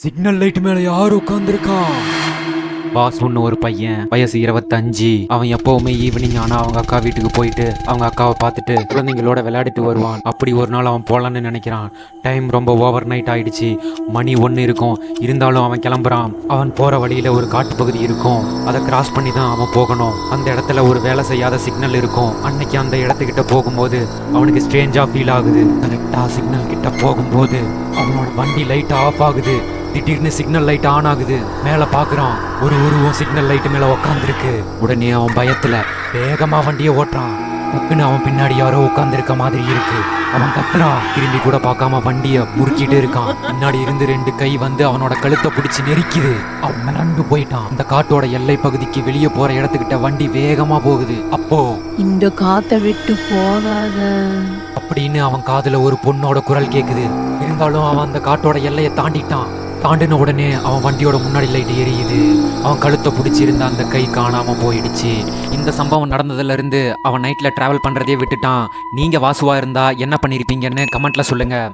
Signal light மேல யார் உட்காந்துருக்கா பாஸ் ஒன்று ஒரு பையன். வயசு இருபத்தஞ்சு. அவன் எப்பவுமே ஈவினிங் ஆனா அவங்க அக்கா வீட்டுக்கு போயிட்டு அவங்க அக்காவை பார்த்துட்டு குழந்தைங்களோட விளையாடிட்டு வருவான். அப்படி ஒரு நாள் அவன் போலான்னு நினைக்கிறான். டைம் ரொம்ப ஓவர் நைட் ஆயிடுச்சு. மணி ஒன்று இருக்கும். இருந்தாலும் அவன் கிளம்புறான். அவன் போற வழியில ஒரு காட்டுப்பகுதி இருக்கும். அதை கிராஸ் பண்ணி தான் அவன் போகணும். அந்த இடத்துல ஒரு வேலை செய்யாத சிக்னல் இருக்கும். அன்னைக்கு அந்த இடத்துக்கிட்ட போகும்போது அவனுக்கு ஸ்ட்ரேஞ்சா ஃபீல் ஆகுது. கரெக்டா சிக்னல் கிட்ட போகும்போது அவனோட வண்டி லைட் ஆஃப் ஆகுது. திடீர்னு சிக்னல் லைட் ஆன் ஆகுது. மேல பாக்குறான். ஒரு உருவம் சிக்னல் லைட் மேல உட்காந்துருக்கு உடனே அவன் பயத்துல வேகமா வண்டியை ஓட்டுறான். டக்குன்னு அவன் பின்னாடி யாரோ உட்காந்துருக்க மாதிரி இருக்கு. அவன் கத்துறான். திரும்பி கூட பார்க்காம வண்டிய முறுக்கிட்டு இருக்கான். பின்னாடி இருந்து ரெண்டு கை வந்து அவனோட கழுத்தை பிடிச்சு நெரிக்குது. அவன் மிரண்டு போயிட்டான். அந்த காட்டோட எல்லை பகுதிக்கு வெளியே போற இடத்துக்கிட்ட வண்டி வேகமா போகுது. அப்போ இந்த காத்தை விட்டு போகாத. அப்படின்னு அவன் காதுல ஒரு பொண்ணோட குரல் கேக்குது. இருந்தாலும் அவன் அந்த காட்டோட எல்லையை தாண்டிட்டான். தாண்டின உடனே அவன் வண்டியோட முன்னாடி லைட் எரியுது அவன் கழுத்தை பிடிச்சிருந்த அந்த கை காணாமல் போயிடுச்சு. இந்த சம்பவம் நடந்ததுலேருந்து அவன் நைட்டில் ட்ராவல் பண்ணுறதே விட்டுட்டான். நீங்கள் வாசுவாக இருந்தால் என்ன பண்ணியிருப்பீங்கன்னு கமெண்ட்டில் சொல்லுங்கள்